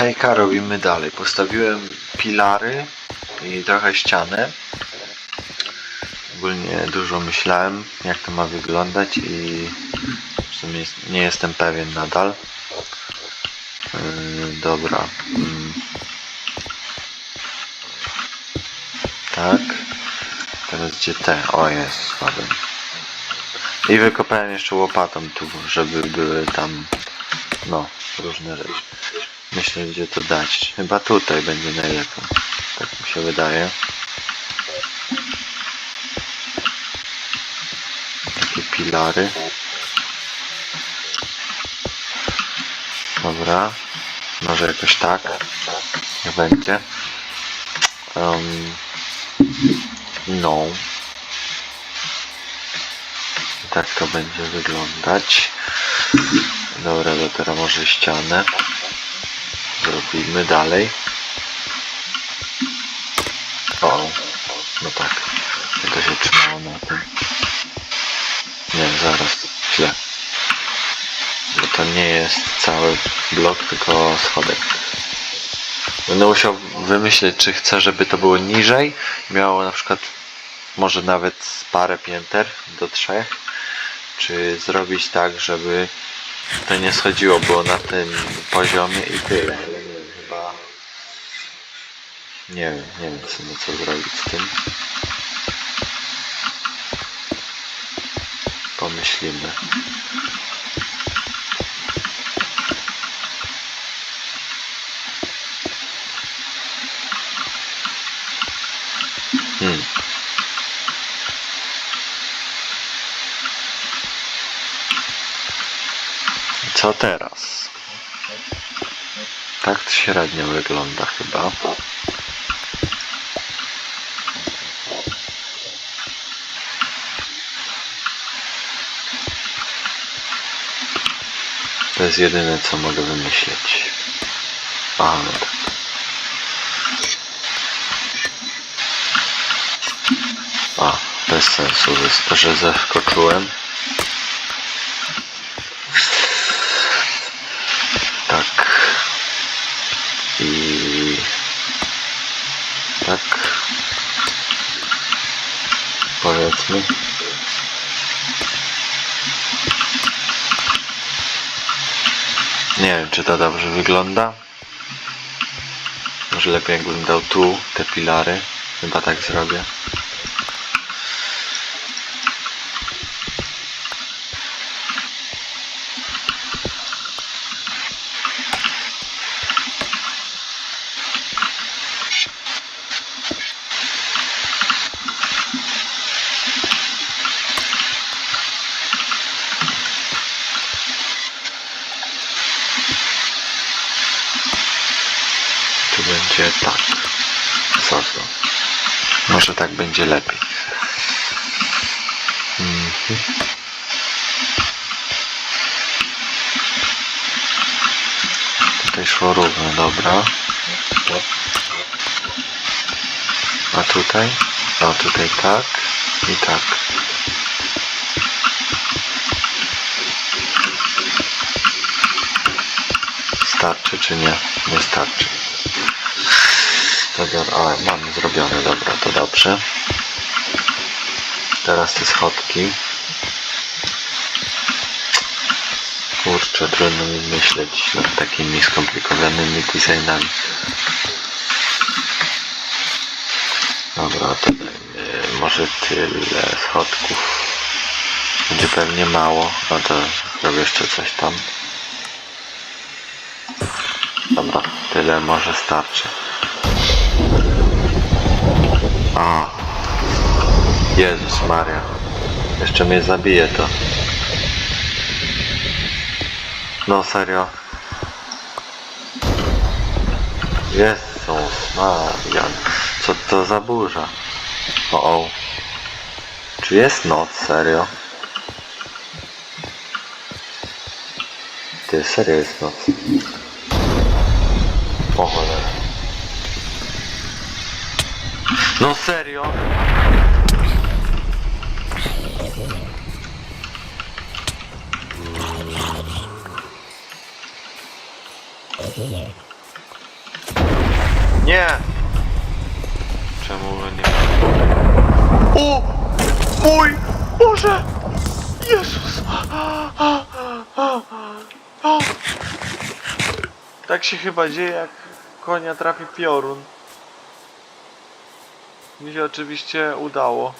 Hejka robimy dalej. Postawiłem pilary i trochę ścianę. Ogólnie dużo myślałem, jak to ma wyglądać i w sumie nie jestem pewien nadal. Yy, dobra. Mm. Tak. Teraz gdzie te? O jest, spadłem. I wykopałem jeszcze łopatą tu, żeby były tam, no, różne rzeczy. Myślę, gdzie to dać. Chyba tutaj będzie najlepiej. Tak mi się wydaje. Takie pilary. Dobra. Może jakoś tak. Nie będzie. Um, no. Tak to będzie wyglądać. Dobra, to teraz może ścianę. Zrobimy dalej. O, no tak. To się trzymało na tym. Nie, zaraz. Źle. Bo to nie jest cały blok, tylko schodek. Będę musiał wymyśleć, czy chcę, żeby to było niżej. Miało na przykład może nawet parę pięter do trzech. Czy zrobić tak, żeby to nie schodziło, było na tym poziomie i tyle. Ale nie wiem, chyba... Nie wiem, nie wiem w sumie co zrobić z tym. Pomyślimy. Hmm. Co teraz? Tak średnio wygląda chyba. Jest jedyne co mogę wymyśleć. A, no tak. A, bez sensu, że- zeskoczyłem. Tak. I tak. Powiedzmy. Nie wiem, czy to dobrze wygląda. Może lepiej jakbym dał tu te pilary. Chyba tak zrobię. Będzie tak. Co to? Może tak będzie lepiej. Mhm. Tutaj szło równo, dobra. A tutaj? A tutaj tak i tak. Starczy czy nie? Nie starczy. Dobra, a mam zrobione, dobra, to dobrze. Teraz te schodki. Kurczę, trudno mi myśleć nad takimi skomplikowanymi designami. Dobra, to dajmy może tyle schodków. Będzie pewnie mało, no to zrobię jeszcze coś tam. Dobra, tyle może starczy. A. Jezus Maria. Jeszcze mnie zabije to. No serio. Jezus Maria. Co to za burza? O, o. Czy jest noc? Serio? Ty, serio jest noc. O cholera. No serio? Nie! Czemu go nie... O! Mój Boże! Jezus! Tak się chyba dzieje, jak konia trafi piorun. Mi się oczywiście udało.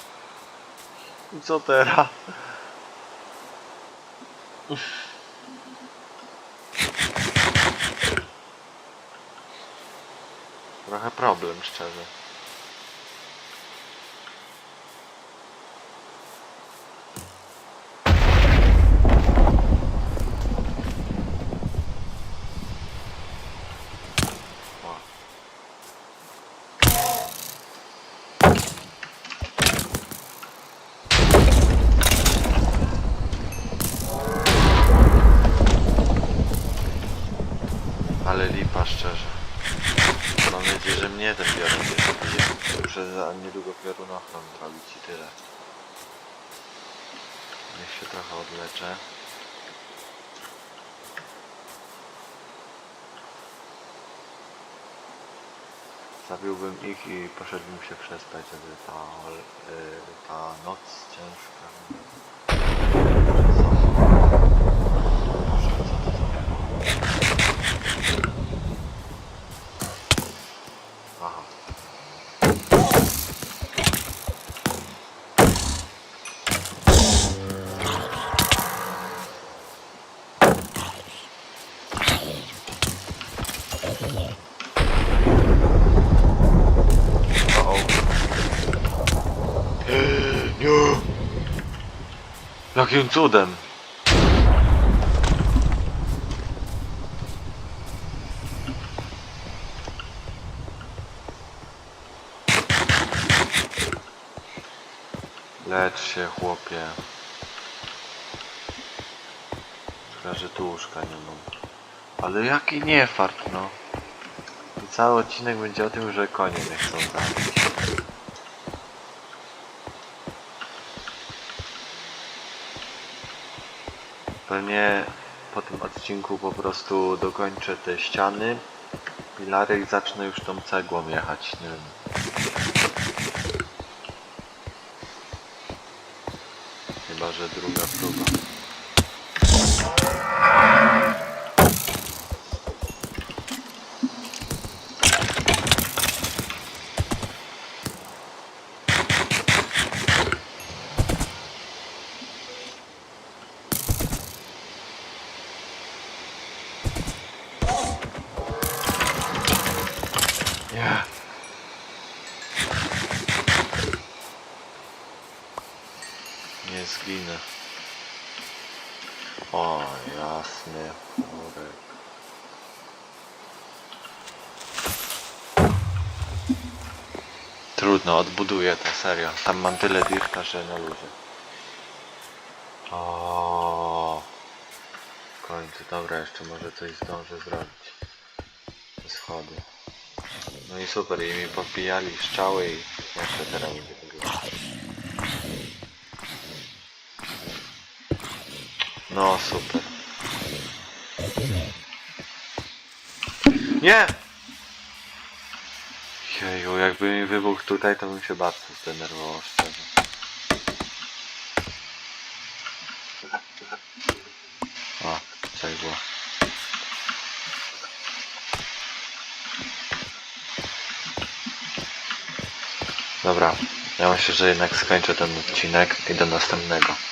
I co teraz? Trochę problem, szczerze. Szczerze. Mam nadzieję, że mnie ten piorun nie zabije. Muszę za niedługo piorunochron zrobić i tyle. Niech się trochę odleczę. Zabiłbym ich i poszedłbym się przespać, żeby ta, y, ta noc ciężka. Jakim cudem? Lecz się, chłopie. Szkoda, że tu łóżka nie mam. Ale jaki nie fart, no. I cały odcinek będzie o tym, że konie nie chcą zabić. Pewnie po tym odcinku po prostu dokończę te ściany, i zacznę już tą cegłą jechać, nie wiem. Chyba, że druga próba. Nie. Nie zginę. O, jasny chmurek. Trudno, odbuduję to, serio. Tam mam tyle dirta, że na luzie. O, w końcu, dobra, jeszcze może coś zdążę zrobić. Schody. No i super, i mi popijali strzały i jeszcze teraz. No super. Nie! Jeju, jakby mi wybuchł tutaj, to bym się bardzo zdenerwował szczerze. O, cegła. Dobra, ja myślę, że jednak skończę ten odcinek i do następnego.